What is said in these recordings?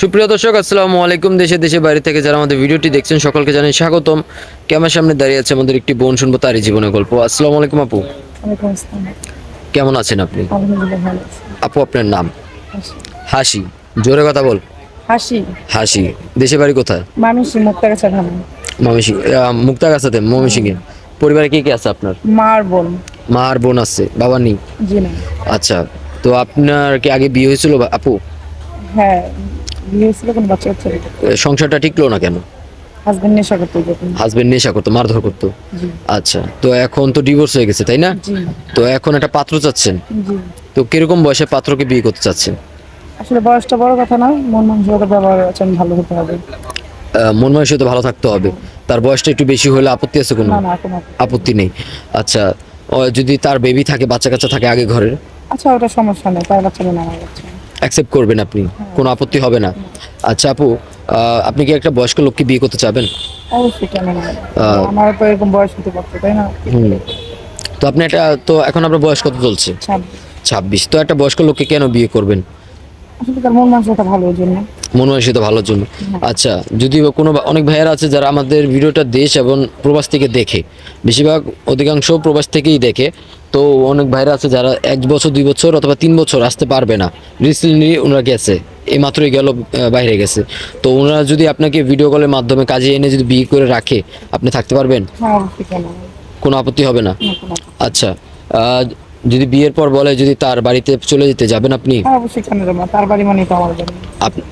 সুপ্রিয় দর্শক আসসালামু আলাইকুম। দেশে দেশে বাইরে থেকে যারা আমাদের ভিডিওটি দেখছেন সকলকে জানাই স্বাগতম। ক্যামেরার সামনে দাঁড়িয়ে আছে আমাদের একটি বোন শুনব তারই জীবনের গল্প। আসসালামু আলাইকুম আপু। কেমন আছেন আপনি? আপু আপনার নাম? হাসি। জোরে কথা বল। হাসি। হাসি। দেশে বাড়ি কোথায়? মানুষই মুক্তা গাছা ধান ময়মনসিং মুক্তাগাছাতে ময়মনসিংহে পরিবারে কে কে আছে আপনার? মার বোন। মা আর বোন আছে। বাবা নেই? জি না। আচ্ছা তো আপনার কি আগে বিয়ে হয়েছিল আপু? হ্যাঁ। বিয়ে কোনো বাচ্চা কাচ্চা? সংসারটা টিকলো না কেন? হাজবেন্ড নেশা করতে হাজবেন্ড নেশা করতো মারধর করতো? আচ্ছা তো এখন তো ডিভোর্স হয়ে গেছে তাই না? তো এখন একটা পাত্র চাচ্ছেন? তো কীরকম বয়সে পাত্রকে বিয়ে করতে চাচ্ছেন? আসলে বয়সটা বড় কথা না মন মানসিকতা ব্যবহার আচরণ ভালো হতে হবে। মন মানসিকতা ভালো থাকতে হবে। তার বয়সটা একটু বেশি হলে আপত্তি আছে কোনো? আপত্তি নেই। আচ্ছা যদি তার বেবি থাকে বাচ্চা কাচ্চা থাকে আগে ঘরের? আচ্ছা ওটা সমস্যা নেই তার বাচ্চা না আমার বাচ্চা। অ্যাকসেপ্ট করবেন আপনি কোনো আপত্তি হবে না। আচ্ছা আপু আপনি কি একটা বয়স্ক লোককে বিয়ে করতে চাবেন? আমার তো এরকম বয়স হতে পারতো তাই না? তো আপনি একটা তো এখন আপনার বয়স কত চলছে? ছাব্বিশ। তো একটা বয়স্ক লোককে কেন বিয়ে করবেন? আসলে তার মন মানসিকতা ভালো ওই জন্য। মন মানসিকতা ভালোর জন্য। আচ্ছা যদি কোনো অনেক ভাইয়েরা আছে যারা আমাদের ভিডিওটা দেশ এবং প্রবাস থেকে দেখে বেশিরভাগ অধিকাংশ প্রবাস থেকেই দেখে তো অনেক ভাইরা আছে যারা এক বছর দুই বছর অথবা তিন বছর আসতে পারবে না। রিসেন্টলি ওনারা গেছে এই মাত্রই গেল বাইরে গেছে। তো ওনারা যদি আপনাকে ভিডিও কলের মাধ্যমে কাজে এনে যদি বিয়ে করে রাখে আপনি থাকতে পারবেন? হ্যাঁ কেন আপত্তি হবে না? আচ্ছা যদি বিয়ের পর বলে যদি তার বাড়িতে চলে যেতে যাবেন আপনি? হ্যাঁ অবশ্যই কেন যাব তার বাড়ি মানেই তো আমার বাড়ি।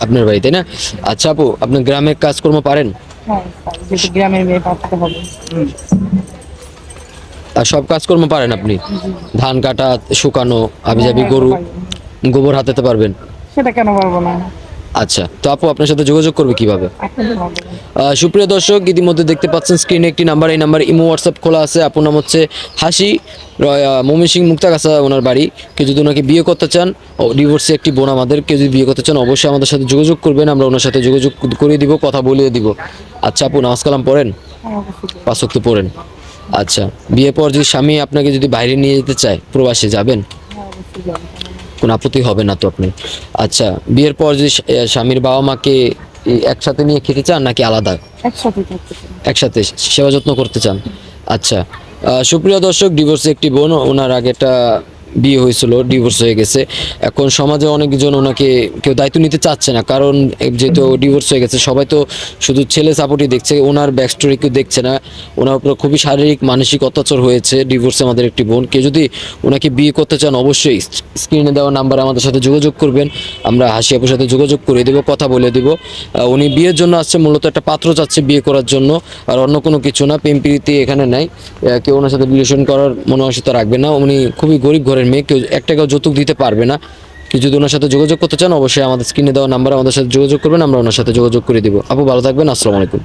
আপনার বাড়িতে না? আচ্ছা আপু আপনি গ্রামে কাজকর্ম পারেন? হ্যাঁ যেহেতু গ্রামের মেয়ে পাঠাতে হবে। আর সব কাজকর্ম পারেন আপনি? ধান কাটা শুকানো আবিজাবি হ্যাঁ, গরু গোবর হাতাতে পারবেন? সেটা কেন পারব না? আচ্ছা তো আপু আপনার সাথে যোগাযোগ করবে কীভাবে? সুপ্রিয় দর্শক, ইতিমধ্যে দেখতে পাচ্ছেন স্ক্রিনে একটি নাম্বার এই নাম্বার ইমো হোয়াটসঅ্যাপ খোলা আছে। আপনার নাম হচ্ছে হাসি মমি সিং মুক্তাগাছা ওনার বাড়ি। কেউ যদি ওনাকে বিয়ে করতে চান ডিভোর্সে একটি বোন আমাদের। কেউ যদি বিয়ে করতে চান, অবশ্যই আমাদের সাথে যোগাযোগ করবেন। আমরা ওনার সাথে যোগাযোগ করিয়ে দিব, কথা বলিয়ে দিব। আচ্ছা আপু নামাজ কালাম পড়েন অবশ্যই পড়েন। আচ্ছা বিয়ের পর যদি স্বামী আপনাকে যদি বাইরে নিয়ে যেতে চায়, প্রবাসে যাবেন? কোনো আপত্তি হবে না তো আপনি? আচ্ছা বিয়ের পর যদি স্বামীর বাবা মাকে একসাথে নিয়ে খেতে চান নাকি আলাদা? একসাথে একসাথে সেবা যত্ন করতে চান? আচ্ছা আহ, সুপ্রিয় দর্শক ডিভোর্সে একটি বোন ওনার আগে একটা বিয়ে হয়েছিল ডিভোর্স হয়ে গেছে। এখন সমাজে অনেকজন ওনাকে কেউ দায়িত্ব নিতে চাচ্ছে না, কারণ যেহেতু ডিভোর্স হয়ে গেছে, সবাই তো শুধু ছেলে সাপোর্টই দেখছে, ওনার ব্যাক স্টোরি কেউ দেখছে না। ওনার উপর খুবই শারীরিক, মানসিক অত্যাচার হয়েছে ডিভোর্সে আমাদের একটি বোন। কেউ যদি ওনাকে বিয়ে করতে চান, অবশ্যই স্ক্রিনে দেওয়া নাম্বারে আমাদের সাথে যোগাযোগ করবেন। আমরা হাসি আপুর সাথে যোগাযোগ করে দেবো, কথা বলে দেবো। উনি বিয়ের জন্য আসছে, মূলত একটা পাত্র চাচ্ছে বিয়ে করার জন্য, আর অন্য কোনো কিছু না, প্রেম প্রীতি এখানে নাই। কেউ ওনার সাথে রিলেশন করার মনোবাসিতা রাখবে না। উনি খুবই গরিব ঘরের মেয়ে, কেউ এক যৌতুক দিতে পারবে না। কি যদি ওনার সাথে যোগাযোগ করতে চান, অবশ্যই আমাদের স্ক্রিনে দেওয়া নাম্বার আমাদের সাথে যোগাযোগ করবেন, আমরা ওনার সাথে যোগাযোগ করে দিব। আপু, ভালো থাকবেন, আসসালামু আলাইকুম।